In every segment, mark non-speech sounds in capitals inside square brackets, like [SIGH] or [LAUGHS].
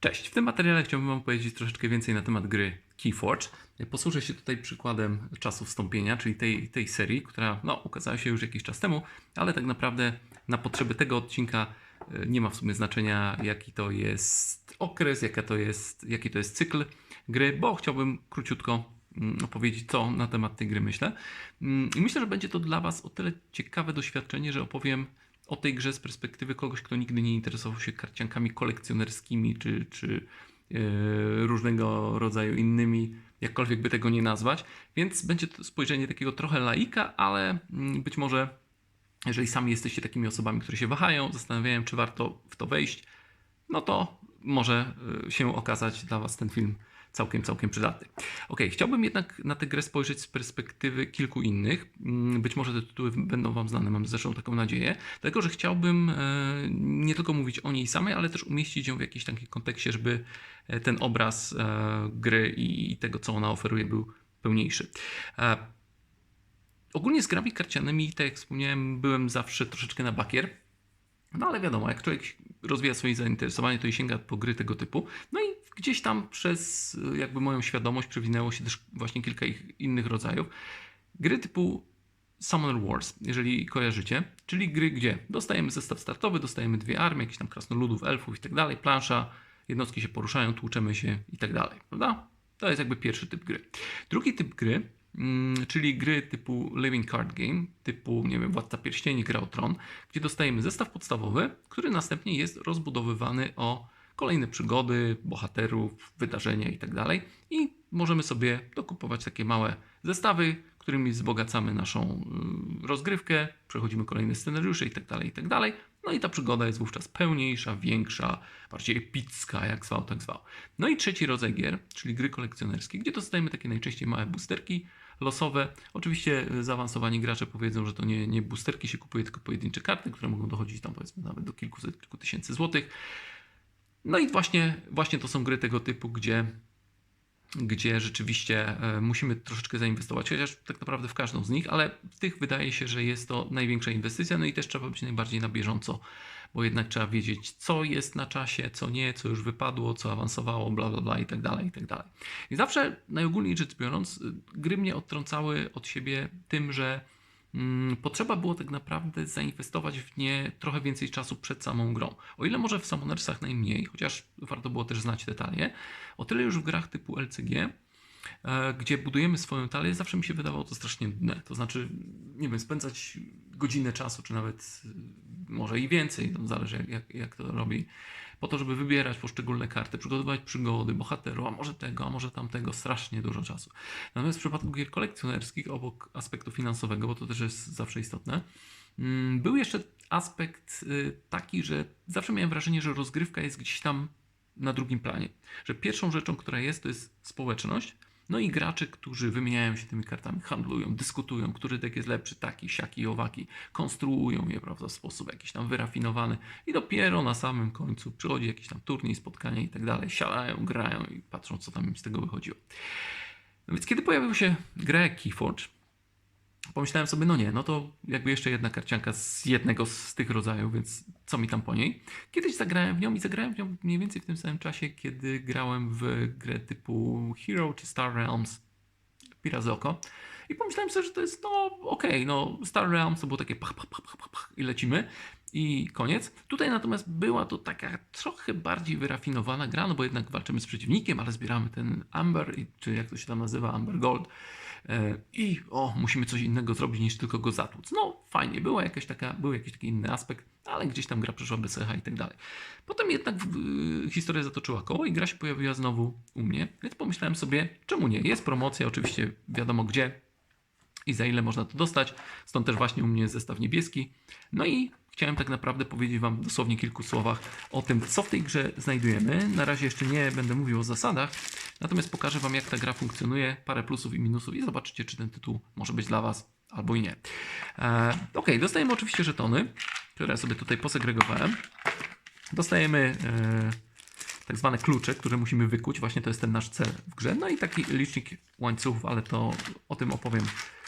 Cześć, w tym materiale chciałbym Wam powiedzieć troszeczkę więcej na temat gry Keyforge. Posłużę się tutaj przykładem czasu wstąpienia, czyli tej, tej serii, która no, ukazała się już jakiś czas temu, ale tak naprawdę na potrzeby tego odcinka e, nie ma w sumie znaczenia, jaki to jest okres, jaka to jest, jaki to jest cykl gry, bo chciałbym króciutko mm, opowiedzieć, co na temat tej gry myślę. Mm, I myślę, że będzie to dla Was o tyle ciekawe doświadczenie, że opowiem o tej grze z perspektywy kogoś, kto nigdy nie interesował się karciankami kolekcjonerskimi czy, czy yy, różnego rodzaju innymi, jakkolwiek by tego nie nazwać. Więc będzie to spojrzenie takiego trochę laika, ale mm, być może, jeżeli sami jesteście takimi osobami, które się wahają, zastanawiają, czy warto w to wejść, no to może yy, się okazać dla Was ten film całkiem, całkiem przydatny. Ok, chciałbym jednak na tę grę spojrzeć z perspektywy kilku innych. Mm, Być może te tytuły będą Wam znane, mam zresztą taką nadzieję. Dlatego, że chciałbym e, nie tylko mówić o niej samej, ale też umieścić ją w jakimś takim kontekście, żeby e, ten obraz e, gry i tego, co ona oferuje, był pełniejszy. Ogólnie z grami karcianymi, tak jak wspomniałem, byłem zawsze troszeczkę na bakier. No ale wiadomo, jak człowiek rozwija swoje zainteresowanie, to i sięga po gry tego typu. No i gdzieś tam przez jakby moją świadomość przewinęło się też właśnie kilka ich innych rodzajów. Gry typu Summoner Wars, jeżeli kojarzycie, czyli gry, gdzie dostajemy zestaw startowy, dostajemy dwie armie, jakichś tam krasnoludów, elfów i tak dalej, plansza, jednostki się poruszają, tłuczemy się i tak dalej, prawda? To jest jakby pierwszy typ gry. Drugi typ gry Mm, czyli gry typu Living Card Game, typu, nie wiem, Władca Pierścieni, Gra o Tron, gdzie dostajemy zestaw podstawowy, który następnie jest rozbudowywany o kolejne przygody, bohaterów, wydarzenia itd. I możemy sobie dokupować takie małe zestawy, którymi wzbogacamy naszą y, rozgrywkę, przechodzimy kolejne scenariusze itd., itd. No i ta przygoda jest wówczas pełniejsza, większa, bardziej epicka, jak zwał, tak zwał. No i trzeci rodzaj gier, czyli gry kolekcjonerskie, gdzie dostajemy takie najczęściej małe boosterki losowe. Oczywiście y, zaawansowani gracze powiedzą, że to nie, nie boosterki się kupuje, tylko pojedyncze karty, które mogą dochodzić tam powiedzmy nawet do kilkuset, kilku tysięcy złotych. No i właśnie, właśnie to są gry tego typu, gdzie gdzie rzeczywiście e, musimy troszeczkę zainwestować, chociaż tak naprawdę w każdą z nich, ale w tych wydaje się, że jest to największa inwestycja, no i też trzeba być najbardziej na bieżąco, bo jednak trzeba wiedzieć, co jest na czasie, co nie, co już wypadło, co awansowało, bla bla bla i tak dalej, i tak dalej. I zawsze najogólniej rzecz biorąc, gry mnie odtrącały od siebie tym, że potrzeba było tak naprawdę zainwestować w nie trochę więcej czasu przed samą grą. O ile może w Summonersach najmniej, chociaż warto było też znać te talie, o tyle już w grach typu LCG, e, gdzie budujemy swoją talię, zawsze mi się wydawało to strasznie nudne. To znaczy, nie wiem, spędzać godzinę czasu, czy nawet e, może i więcej, to zależy jak, jak, jak to robi po to, żeby wybierać poszczególne karty, przygotować przygody, bohaterów, a może tego, a może tamtego, strasznie dużo czasu. Natomiast w przypadku gier kolekcjonerskich, obok aspektu finansowego, bo to też jest zawsze istotne, mm, był jeszcze aspekt y, taki, że zawsze miałem wrażenie, że rozgrywka jest gdzieś tam na drugim planie. Że pierwszą rzeczą, która jest, to jest społeczność, no i gracze, którzy wymieniają się tymi kartami, handlują, dyskutują, który deck jest lepszy, taki, siaki, owaki, konstruują je prawda, w sposób jakiś tam wyrafinowany i dopiero na samym końcu przychodzi jakiś tam turniej, spotkanie i tak dalej, siadają, grają i patrzą, co tam im z tego wychodziło. No więc kiedy pojawił się jak Keyforge, pomyślałem sobie, no nie, no to jakby jeszcze jedna karcianka z jednego z tych rodzajów, więc co mi tam po niej. Kiedyś zagrałem w nią i zagrałem w nią mniej więcej w tym samym czasie, kiedy grałem w grę typu Hero czy Star Realms Pira z oko. I pomyślałem sobie, że to jest, no okej, okay, no Star Realms to było takie pach, pach, pach, pach, pach i lecimy i koniec. Tutaj natomiast była to taka trochę bardziej wyrafinowana gra, no bo jednak walczymy z przeciwnikiem, ale zbieramy ten Amber, czy jak to się tam nazywa, Amber Gold i o, musimy coś innego zrobić niż tylko go zatłuc. No fajnie, była jakaś taka, był jakiś taki inny aspekt, ale gdzieś tam gra przeszła bez echa i tak dalej. Potem jednak y, historia zatoczyła koło i gra się pojawiła znowu u mnie, więc pomyślałem sobie, czemu nie? Jest promocja, oczywiście wiadomo gdzie i za ile można to dostać, stąd też właśnie u mnie zestaw niebieski. No i chciałem tak naprawdę powiedzieć Wam dosłownie kilku słowach o tym, co w tej grze znajdujemy. Na razie jeszcze nie będę mówił o zasadach, natomiast pokażę Wam, jak ta gra funkcjonuje, parę plusów i minusów i zobaczycie, czy ten tytuł może być dla Was albo i nie. E, ok, dostajemy oczywiście żetony, które sobie tutaj posegregowałem. Dostajemy e, tak zwane klucze, które musimy wykuć. Właśnie to jest ten nasz cel w grze. No i taki licznik łańcuchów, ale to o tym opowiem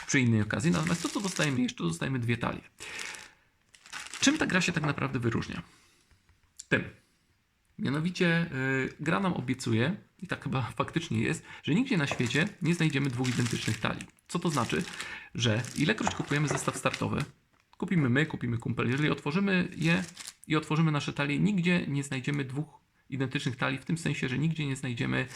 przy innej okazji. Natomiast to, co dostajemy jeszcze, dostajemy dwie talie. Czym ta gra się tak naprawdę wyróżnia? Tym. Mianowicie yy, gra nam obiecuje, i tak chyba [LAUGHS] faktycznie jest, że nigdzie na świecie nie znajdziemy dwóch identycznych talii. Co to znaczy? Że ilekroć kupujemy zestaw startowy, kupimy my, kupimy kumpel, jeżeli otworzymy je i otworzymy nasze talie, nigdzie nie znajdziemy dwóch identycznych talii, w tym sensie, że nigdzie nie znajdziemy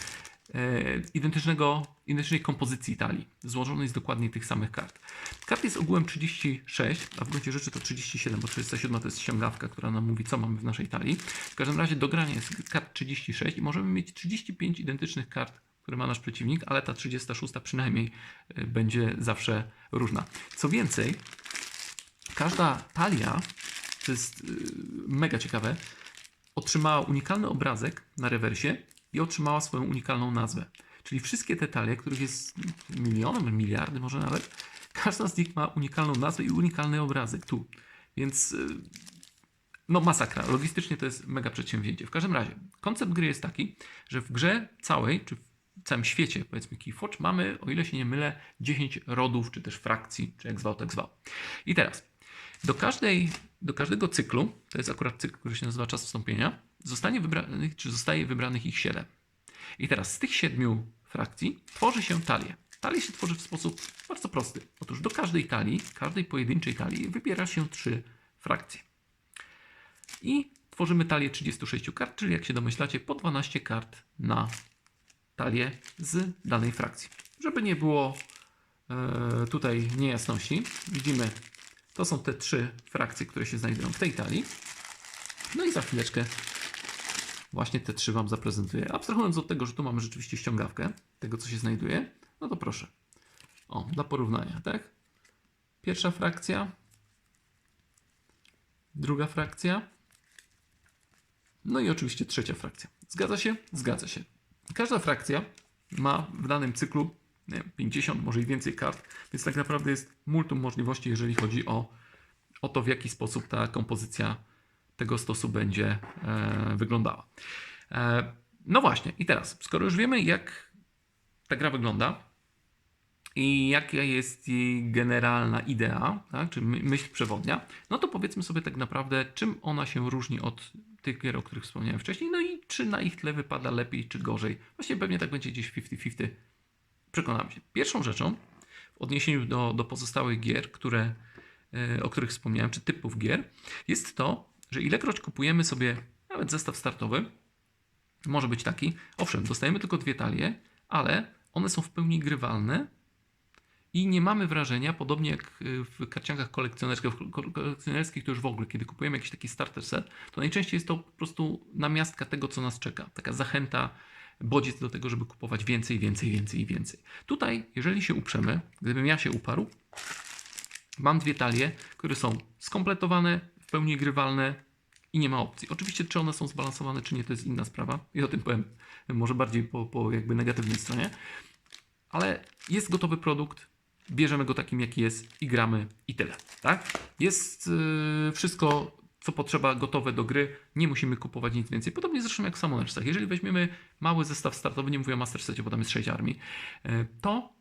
identycznego, identycznej kompozycji talii, złożonej z dokładnie tych samych kart. Kart jest ogółem 36, a w gruncie rzeczy to 37, bo 37 to jest ściągawka, która nam mówi, co mamy w naszej talii. W każdym razie do grania jest kart 36 i możemy mieć 35 identycznych kart, które ma nasz przeciwnik, ale ta 36 przynajmniej e, będzie zawsze różna. Co więcej, każda talia, to jest y, mega ciekawe, otrzymała unikalny obrazek na rewersie i otrzymała swoją unikalną nazwę. Czyli wszystkie te talie, których jest miliony, miliardy może nawet, [LAUGHS] każda z nich ma unikalną nazwę i unikalny obrazek tu. Więc y, no masakra. Logistycznie to jest mega przedsięwzięcie. W każdym razie, koncept gry jest taki, że w grze całej, czy w całym świecie, powiedzmy Keyforge, mamy, o ile się nie mylę, 10 rodów, czy też frakcji, czy jak zwał, tak zwał. I teraz, do, każdej, do każdego cyklu, to jest akurat cykl, który się nazywa czas wstąpienia, zostanie wybranych, czy zostaje wybranych ich 7. I teraz z tych siedmiu frakcji tworzy się talię. Talię się tworzy w sposób bardzo prosty. Otóż do każdej talii, każdej pojedynczej talii wybiera się trzy frakcje. I tworzymy talię 36 kart, czyli jak się domyślacie, po 12 kart na talię z danej frakcji. Żeby nie było e, tutaj niejasności, widzimy, to są te trzy frakcje, które się znajdują w tej talii. No i za chwileczkę właśnie te trzy Wam zaprezentuję. Abstrahując od tego, że tu mamy rzeczywiście ściągawkę tego, co się znajduje, no to proszę. O, dla porównania, tak? Pierwsza frakcja, druga frakcja, no i oczywiście trzecia frakcja. Zgadza się? Zgadza się. Każda frakcja ma w danym cyklu nie wiem, 50, może i więcej kart, więc tak naprawdę jest multum możliwości, jeżeli chodzi o, o to, w jaki sposób ta kompozycja tego stosu będzie e, wyglądała. E, no właśnie, i teraz, skoro już wiemy, jak ta gra wygląda i jaka jest jej generalna idea, tak, czy my- myśl przewodnia, no to powiedzmy sobie tak naprawdę, czym ona się różni od tych gier, o których wspomniałem wcześniej, no i czy na ich tle wypada lepiej, czy gorzej. Właśnie pewnie tak będzie gdzieś 50-50. Przekonamy się. Pierwszą rzeczą, w odniesieniu do, do pozostałych gier, które, e, o których wspomniałem, czy typów gier, jest to, że ilekroć kupujemy sobie nawet zestaw startowy, może być taki, owszem, dostajemy tylko dwie talie, ale one są w pełni grywalne i nie mamy wrażenia, podobnie jak y, w karciankach kolekcjonerskich, to już w ogóle, kiedy kupujemy jakiś taki starter set, to najczęściej jest to po prostu namiastka tego, co nas czeka. Taka zachęta, bodziec do tego, żeby kupować więcej, więcej, więcej i więcej. Tutaj, jeżeli się uprzemy, gdybym ja się uparł, mam dwie talie, które są skompletowane, w pełni grywalne i nie ma opcji. Oczywiście, czy one są zbalansowane, czy nie, to jest inna sprawa. I o tym powiem może bardziej po, po jakby negatywnej stronie. Ale jest gotowy produkt, bierzemy go takim, jaki jest i gramy i tyle. Tak? Jest yy, wszystko, co potrzeba, gotowe do gry. Nie musimy kupować nic więcej. Podobnie zresztą jak w Summonersach. Jeżeli weźmiemy mały zestaw startowy, nie mówię o Master Secie, bo tam jest 6 armii, yy, to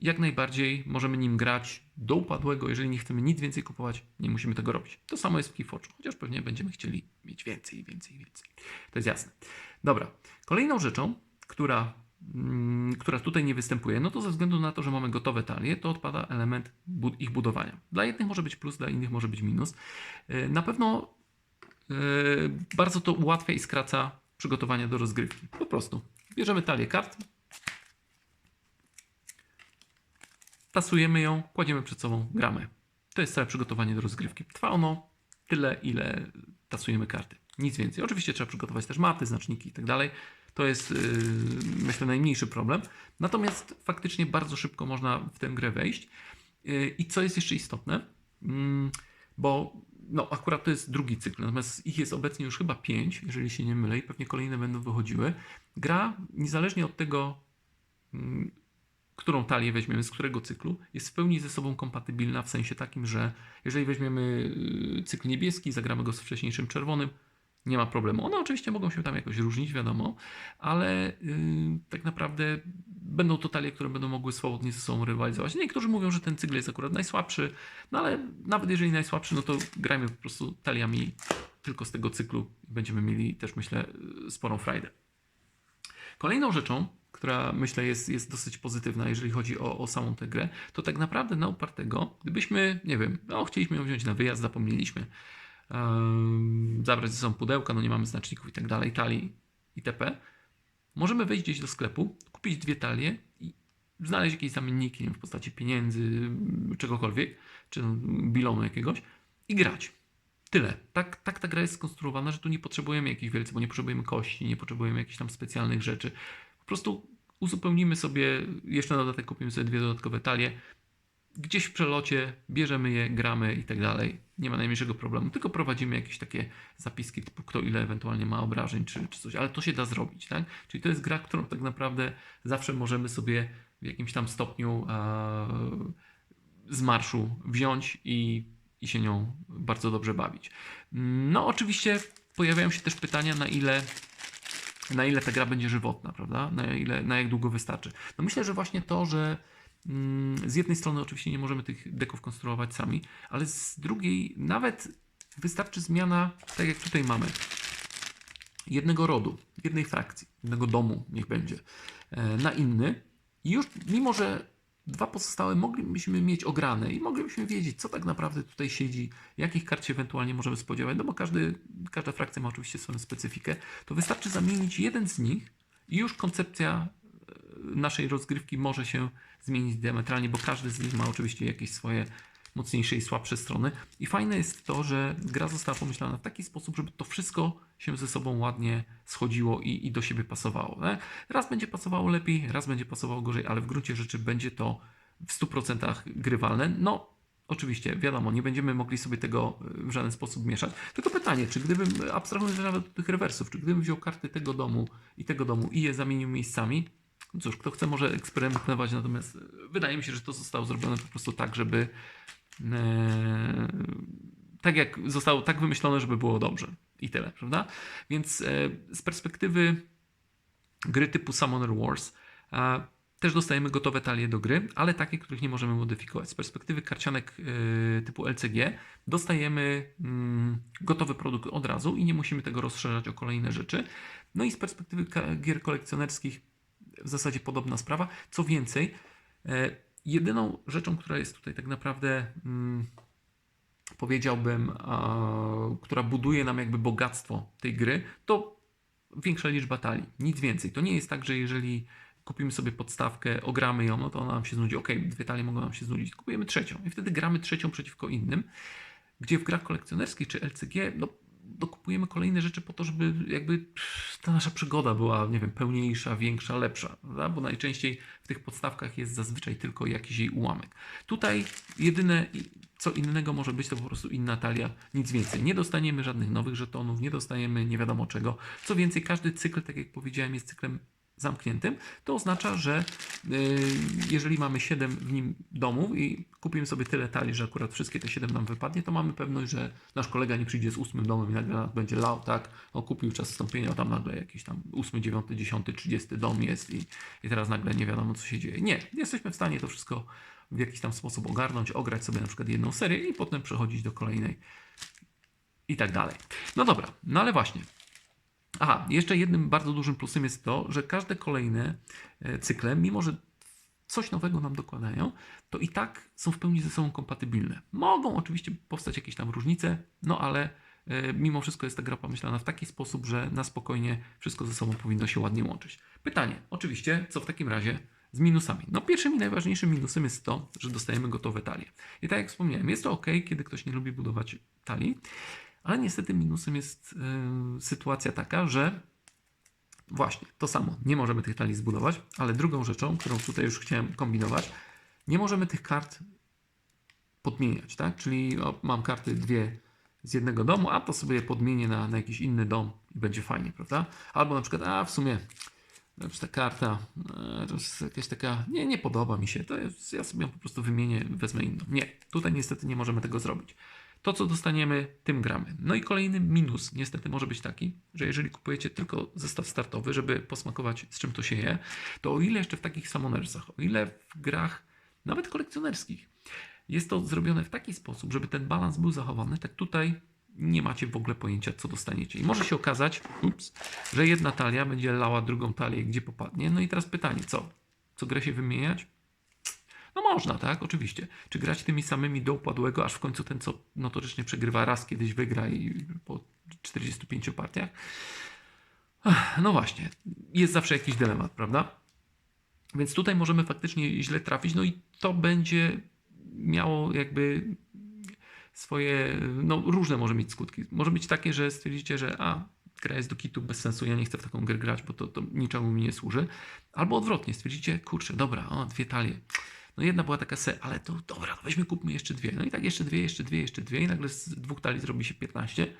jak najbardziej możemy nim grać do upadłego. Jeżeli nie chcemy nic więcej kupować, nie musimy tego robić. To samo jest w Keyforge, chociaż pewnie będziemy chcieli mieć więcej, więcej, więcej. To jest jasne. Dobra. Kolejną rzeczą, która, mm, która tutaj nie występuje, no to ze względu na to, że mamy gotowe talie, to odpada element ich budowania. Dla jednych może być plus, dla innych może być minus. Yy, Na pewno yy, bardzo to ułatwia i skraca przygotowanie do rozgrywki. Po prostu. Bierzemy talię kart, tasujemy ją, kładziemy przed sobą, gramy. To jest całe przygotowanie do rozgrywki. Trwa ono tyle, ile tasujemy karty. Nic więcej. Oczywiście trzeba przygotować też mapy, znaczniki i tak dalej. To jest, yy, myślę, najmniejszy problem. Natomiast faktycznie bardzo szybko można w tę grę wejść. Yy, I co jest jeszcze istotne, mm, bo no, akurat to jest drugi cykl, natomiast ich jest obecnie już chyba pięć, jeżeli się nie mylę, i pewnie kolejne będą wychodziły. Gra, niezależnie od tego, mm, którą talię weźmiemy, z którego cyklu, jest w pełni ze sobą kompatybilna w sensie takim, że jeżeli weźmiemy y, cykl niebieski, zagramy go z wcześniejszym czerwonym, nie ma problemu. One oczywiście mogą się tam jakoś różnić, wiadomo, ale y, tak naprawdę będą to talie, które będą mogły swobodnie ze sobą rywalizować. Niektórzy mówią, że ten cykl jest akurat najsłabszy, no ale nawet jeżeli najsłabszy, no to grajmy po prostu taliami tylko z tego cyklu. Będziemy mieli też, myślę, sporą frajdę. Kolejną rzeczą, która myślę jest, jest dosyć pozytywna, jeżeli chodzi o, o samą tę grę, to tak naprawdę na upartego, gdybyśmy, nie wiem, no chcieliśmy ją wziąć na wyjazd, zapomnieliśmy, um, zabrać ze sobą pudełka, no nie mamy znaczników i tak dalej, talii itp., możemy wejść gdzieś do sklepu, kupić dwie talie i znaleźć jakieś zamienniki wiem, w postaci pieniędzy, czegokolwiek, czy no, bilonu jakiegoś i grać. Tyle. Tak, tak ta gra jest skonstruowana, że tu nie potrzebujemy jakichś wielce, bo nie potrzebujemy kości, nie potrzebujemy jakichś tam specjalnych rzeczy. Prostu uzupełnimy sobie, jeszcze na dodatek kupimy sobie dwie dodatkowe talie, gdzieś w przelocie, bierzemy je, gramy i tak dalej. Nie ma najmniejszego problemu, tylko prowadzimy jakieś takie zapiski typu kto ile ewentualnie ma obrażeń czy, czy coś, ale to się da zrobić, tak? Czyli to jest gra, którą tak naprawdę zawsze możemy sobie w jakimś tam stopniu a, z marszu wziąć i, i się nią bardzo dobrze bawić. No oczywiście pojawiają się też pytania, na ile na ile ta gra będzie żywotna, prawda? Na, ile, na jak długo wystarczy. No myślę, że właśnie to, że mm, z jednej strony oczywiście nie możemy tych deków konstruować sami, ale z drugiej nawet wystarczy zmiana, tak jak tutaj mamy, jednego rodu, jednej frakcji, jednego domu, niech będzie, e, na inny. I już mimo, że dwa pozostałe moglibyśmy mieć ograne i moglibyśmy wiedzieć, co tak naprawdę tutaj siedzi, jakich kart się ewentualnie możemy spodziewać, no bo każdy, każda frakcja ma oczywiście swoją specyfikę, to wystarczy zamienić jeden z nich i już koncepcja e, naszej rozgrywki może się zmienić diametralnie, bo każdy z nich ma oczywiście jakieś swoje mocniejsze i słabsze strony. I fajne jest to, że gra została pomyślana w taki sposób, żeby to wszystko się ze sobą ładnie schodziło i, i do siebie pasowało. Raz będzie pasowało lepiej, raz będzie pasowało gorzej, ale w gruncie rzeczy będzie to w 100% grywalne. No, oczywiście, wiadomo, nie będziemy mogli sobie tego w żaden sposób mieszać. Tylko pytanie, czy gdybym, abstrahując nawet od tych rewersów, czy gdybym wziął karty tego domu i tego domu i je zamienił miejscami, no cóż, kto chce może eksperymentować, natomiast wydaje mi się, że to zostało zrobione po prostu tak, żeby e, tak jak zostało tak wymyślone, żeby było dobrze. I tyle, prawda? Więc e, z perspektywy gry typu Summoner Wars e, też dostajemy gotowe talie do gry, ale takie, których nie możemy modyfikować. Z perspektywy karcianek e, typu LCG dostajemy mm, gotowy produkt od razu i nie musimy tego rozszerzać o kolejne rzeczy. No i z perspektywy gier kolekcjonerskich w zasadzie podobna sprawa. Co więcej, e, jedyną rzeczą, która jest tutaj tak naprawdę, mm, powiedziałbym, a, która buduje nam jakby bogactwo tej gry, to większa liczba talii. Nic więcej. To nie jest tak, że jeżeli kupimy sobie podstawkę, ogramy ją, no to ona nam się znudzi. Ok, dwie talie mogą nam się znudzić. Kupujemy trzecią i wtedy gramy trzecią przeciwko innym, gdzie w grach kolekcjonerskich czy LCG, no dokupujemy kolejne rzeczy po to, żeby jakby ta nasza przygoda była, nie wiem, pełniejsza, większa, lepsza, prawda? bo najczęściej w tych podstawkach jest zazwyczaj tylko jakiś jej ułamek. Tutaj jedyne, co innego może być, to po prostu inna talia, nic więcej. Nie dostaniemy żadnych nowych żetonów, nie dostajemy nie wiadomo czego. Co więcej, każdy cykl, tak jak powiedziałem, jest cyklem zamkniętym, to oznacza, że yy, jeżeli mamy 7 w nim domów i kupimy sobie tyle talii, że akurat wszystkie te 7 nam wypadnie, to mamy pewność, że nasz kolega nie przyjdzie z ósmym domem i nagle będzie lał, tak, o kupił czas wstąpienia, tam nagle jakiś tam 8, 9, 10, 30 dom jest i, i teraz nagle nie wiadomo co się dzieje. Nie, jesteśmy w stanie to wszystko w jakiś tam sposób ogarnąć, ograć sobie na przykład jedną serię i potem przechodzić do kolejnej i tak dalej. No dobra, no ale właśnie, Aha, jeszcze jednym bardzo dużym plusem jest to, że każde kolejne e, cykle, mimo że coś nowego nam dokładają, to i tak są w pełni ze sobą kompatybilne. Mogą oczywiście powstać jakieś tam różnice, no ale e, mimo wszystko jest ta gra pomyślana w taki sposób, że na spokojnie wszystko ze sobą powinno się ładnie łączyć. Pytanie, oczywiście, co w takim razie z minusami? No pierwszym i najważniejszym minusem jest to, że dostajemy gotowe talie. I tak jak wspomniałem, jest to ok, kiedy ktoś nie lubi budować talii, ale niestety minusem jest yy, sytuacja taka, że właśnie to samo, nie możemy tych talii zbudować, ale drugą rzeczą, którą tutaj już chciałem kombinować, nie możemy tych kart podmieniać, tak? Czyli o, mam karty dwie z jednego domu, a to sobie podmienię na, na jakiś inny dom i będzie fajnie, prawda? Albo na przykład, a w sumie ta karta e, to jest jakaś taka, nie, nie podoba mi się, to jest, ja sobie ją po prostu wymienię, wezmę inną. Nie, tutaj niestety nie możemy tego zrobić. To, co dostaniemy, tym gramy. No i kolejny minus niestety może być taki, że jeżeli kupujecie tylko zestaw startowy, żeby posmakować z czym to się je, to o ile jeszcze w takich samonersach, o ile w grach nawet kolekcjonerskich jest to zrobione w taki sposób, żeby ten balans był zachowany, tak tutaj nie macie w ogóle pojęcia, co dostaniecie. I może się okazać, ups, że jedna talia będzie lała drugą talię, gdzie popadnie. No i teraz pytanie, co? Co grę się wymieniać? No można, tak, oczywiście. Czy grać tymi samymi do upadłego, aż w końcu ten, co notorycznie przegrywa raz, kiedyś wygra i po 45 partiach? Ach, No właśnie, jest zawsze jakiś dylemat, prawda? Więc tutaj możemy faktycznie źle trafić, no i to będzie miało jakby swoje, no różne może mieć skutki. Może być takie, że stwierdzicie, że a, gra jest do kitu, bez sensu, ja nie chcę w taką grę grać, bo to, to niczemu mi nie służy. Albo odwrotnie, stwierdzicie, kurczę, dobra, o, dwie talie. No jedna była taka se, ale to dobra, to weźmy, kupmy jeszcze dwie. No i tak jeszcze dwie, jeszcze dwie, jeszcze dwie i nagle z dwóch talii zrobi się 15.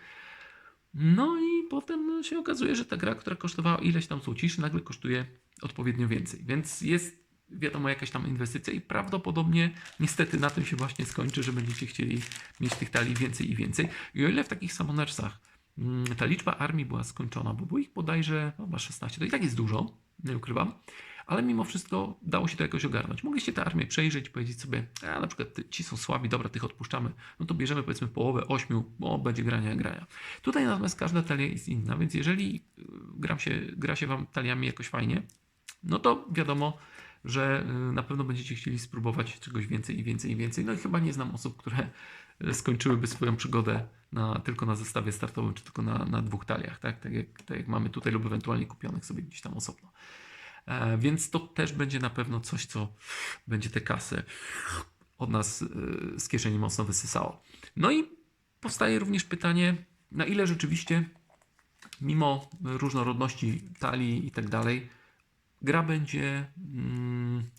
No i potem się okazuje, że ta gra, która kosztowała ileś tam złocisz, nagle kosztuje odpowiednio więcej. Więc jest wiadomo jakaś tam inwestycja i prawdopodobnie niestety na tym się właśnie skończy, że będziecie chcieli mieć tych talii więcej i więcej. I o ile w takich samonersach mm, ta liczba armii była skończona, bo było ich bodajże no, chyba 16, to i tak jest dużo, nie ukrywam, ale mimo wszystko dało się to jakoś ogarnąć. Mogliście tę armię przejrzeć powiedzieć sobie, a na przykład ci są słabi, dobra, tych odpuszczamy, no to bierzemy powiedzmy połowę, ośmiu, o, będzie grania, grania. Tutaj natomiast każda talia jest inna, więc jeżeli y, gram się, gra się wam taliami jakoś fajnie, no to wiadomo, że y, na pewno będziecie chcieli spróbować czegoś więcej i więcej i więcej. No i chyba nie znam osób, które y, skończyłyby swoją przygodę na, tylko na zestawie startowym, czy tylko na, na dwóch taliach, tak? Tak jak, tak jak mamy tutaj, lub ewentualnie kupionych sobie gdzieś tam osobno. E, więc to też będzie na pewno coś, co będzie tę kasę od nas y, z kieszeni mocno wysysało. No i powstaje również pytanie, na ile rzeczywiście, mimo różnorodności talii i tak dalej, gra będzie mm,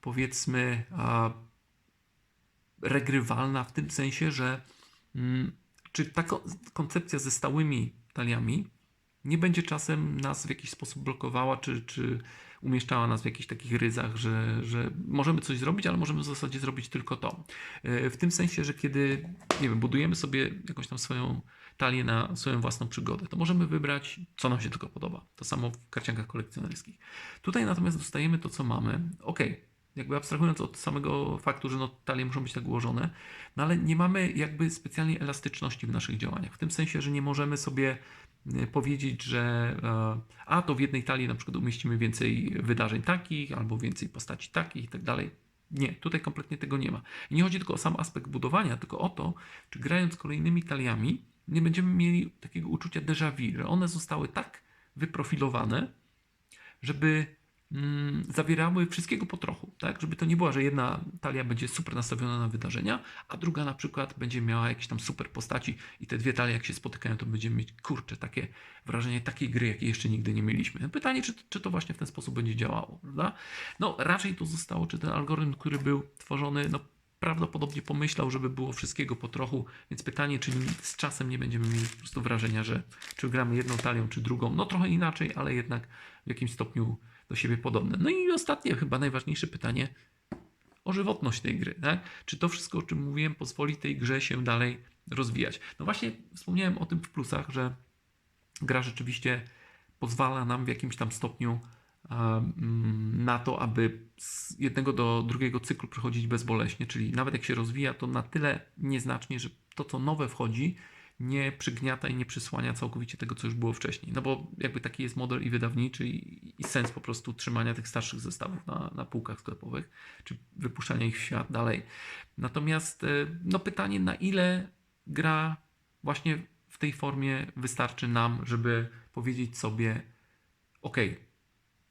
powiedzmy regrywalna w tym sensie, że mm, czy ta ko- koncepcja ze stałymi taliami nie będzie czasem nas w jakiś sposób blokowała, czy, czy umieszczała nas w jakichś takich ryzach, że, że możemy coś zrobić, ale możemy w zasadzie zrobić tylko to. E, W tym sensie, że kiedy, nie wiem, budujemy sobie jakąś tam swoją talię na swoją własną przygodę, to możemy wybrać, co nam się tylko podoba. To samo w karciankach kolekcjonerskich. Tutaj natomiast dostajemy to, co mamy. Ok, jakby abstrahując od samego faktu, że no, talie muszą być tak ułożone, no ale nie mamy jakby specjalnie elastyczności w naszych działaniach. W tym sensie, że nie możemy sobie e, powiedzieć, że e, a to w jednej talii na przykład umieścimy więcej wydarzeń takich, albo więcej postaci takich i tak dalej. Nie, tutaj kompletnie tego nie ma. I nie chodzi tylko o sam aspekt budowania, tylko o to, czy grając kolejnymi taliami, nie będziemy mieli takiego uczucia déjà vu, że one zostały tak wyprofilowane, żeby zawierały wszystkiego po trochu, tak? Żeby to nie była, że jedna talia będzie super nastawiona na wydarzenia, a druga na przykład będzie miała jakieś tam super postaci i te dwie talie jak się spotykają, to będziemy mieć, kurczę, takie wrażenie takiej gry, jakiej jeszcze nigdy nie mieliśmy. Pytanie, czy, czy to właśnie w ten sposób będzie działało, prawda? No raczej to zostało, czy ten algorytm, który był tworzony, no prawdopodobnie pomyślał, żeby było wszystkiego po trochu, więc pytanie, czy z czasem nie będziemy mieli po prostu wrażenia, że czy gramy jedną talią, czy drugą, no trochę inaczej, ale jednak w jakimś stopniu do siebie podobne. No i ostatnie, chyba najważniejsze pytanie o żywotność tej gry. Tak? Czy to wszystko, o czym mówiłem, pozwoli tej grze się dalej rozwijać? No właśnie wspomniałem o tym w plusach, że gra rzeczywiście pozwala nam w jakimś tam stopniu mm, na to, aby z jednego do drugiego cyklu przechodzić bezboleśnie, czyli nawet jak się rozwija, to na tyle nieznacznie, że to, co nowe wchodzi, nie przygniata i nie przysłania całkowicie tego, co już było wcześniej. No bo jakby taki jest model i wydawniczy i, i sens po prostu trzymania tych starszych zestawów na, na półkach sklepowych, czy wypuszczania ich w świat dalej. Natomiast e, no pytanie, na ile gra właśnie w tej formie wystarczy nam, żeby powiedzieć sobie, ok,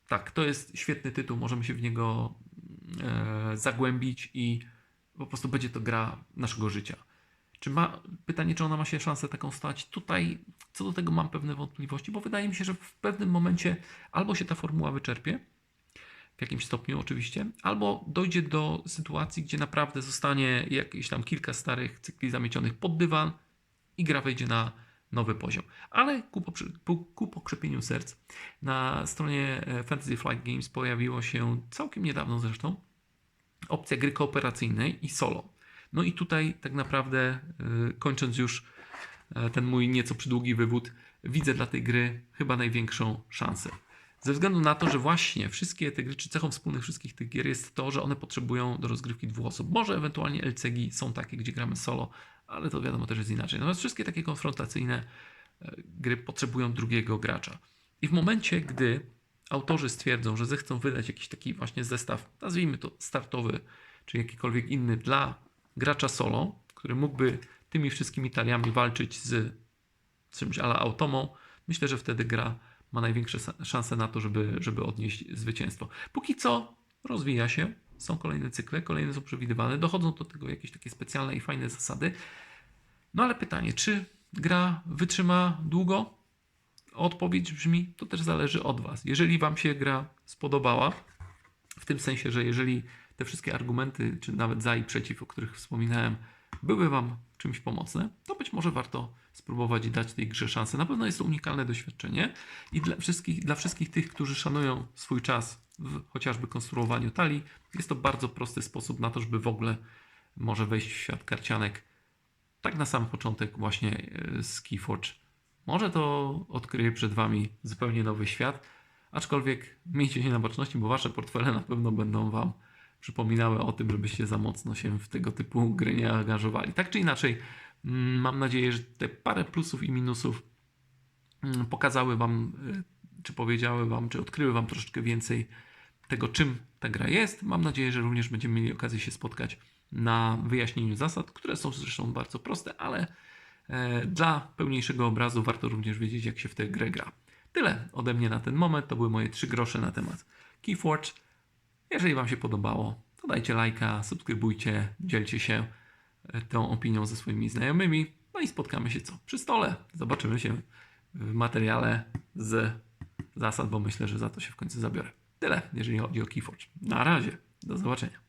tak, to jest świetny tytuł, możemy się w niego e, zagłębić i po prostu będzie to gra naszego życia. Czy ma, pytanie, czy ona ma się szansę taką stać? Tutaj co do tego mam pewne wątpliwości, bo wydaje mi się, że w pewnym momencie albo się ta formuła wyczerpie, w jakimś stopniu oczywiście, albo dojdzie do sytuacji, gdzie naprawdę zostanie jakieś tam kilka starych cykli zamiecionych pod dywan i gra wejdzie na nowy poziom. Ale ku, ku pokrzepieniu serc na stronie e, Fantasy Flight Games pojawiło się całkiem niedawno zresztą opcja gry kooperacyjnej i solo. No i tutaj tak naprawdę y, kończąc już e, ten mój nieco przydługi wywód, widzę dla tej gry chyba największą szansę. Ze względu na to, że właśnie wszystkie te gry, czy cechą wspólnych wszystkich tych gier jest to, że one potrzebują do rozgrywki dwóch osób. Może ewentualnie LCG są takie, gdzie gramy solo, ale to wiadomo też jest inaczej. Natomiast wszystkie takie konfrontacyjne e, gry potrzebują drugiego gracza. I w momencie, gdy autorzy stwierdzą, że zechcą wydać jakiś taki właśnie zestaw, nazwijmy to startowy, czy jakikolwiek inny dla gracza solo, który mógłby tymi wszystkimi taliami walczyć z czymś ala automą, myślę, że wtedy gra ma największe szanse na to, żeby, żeby odnieść zwycięstwo. Póki co rozwija się, są kolejne cykle, kolejne są przewidywane, dochodzą do tego jakieś takie specjalne i fajne zasady. No ale pytanie, czy gra wytrzyma długo? Odpowiedź brzmi, to też zależy od Was. Jeżeli Wam się gra spodobała, w tym sensie, że jeżeli te wszystkie argumenty, czy nawet za i przeciw, o których wspominałem, były Wam czymś pomocne, to być może warto spróbować i dać tej grze szansę. Na pewno jest to unikalne doświadczenie i dla wszystkich, dla wszystkich tych, którzy szanują swój czas w chociażby konstruowaniu talii, jest to bardzo prosty sposób na to, żeby w ogóle może wejść w świat karcianek tak na sam początek właśnie e, z Keyforge. Może to odkryje przed Wami zupełnie nowy świat, aczkolwiek miejcie się na baczności, bo Wasze portfele na pewno będą Wam przypominały o tym, żebyście za mocno się w tego typu gry nie angażowali. Tak czy inaczej, mm, mam nadzieję, że te parę plusów i minusów mm, pokazały Wam, y, czy powiedziały Wam, czy odkryły Wam troszeczkę więcej tego, czym ta gra jest. Mam nadzieję, że również będziemy mieli okazję się spotkać na wyjaśnieniu zasad, które są zresztą bardzo proste, ale e, dla pełniejszego obrazu warto również wiedzieć, jak się w tę grę gra. Tyle ode mnie na ten moment. To były moje trzy grosze na temat Keyforge. Jeżeli Wam się podobało, to dajcie lajka, subskrybujcie, dzielcie się e, tą opinią ze swoimi znajomymi. No i spotkamy się co? Przy stole. Zobaczymy się w materiale z zasad, bo myślę, że za to się w końcu zabiorę. Tyle, jeżeli chodzi o Keyforge. Na razie. Do zobaczenia.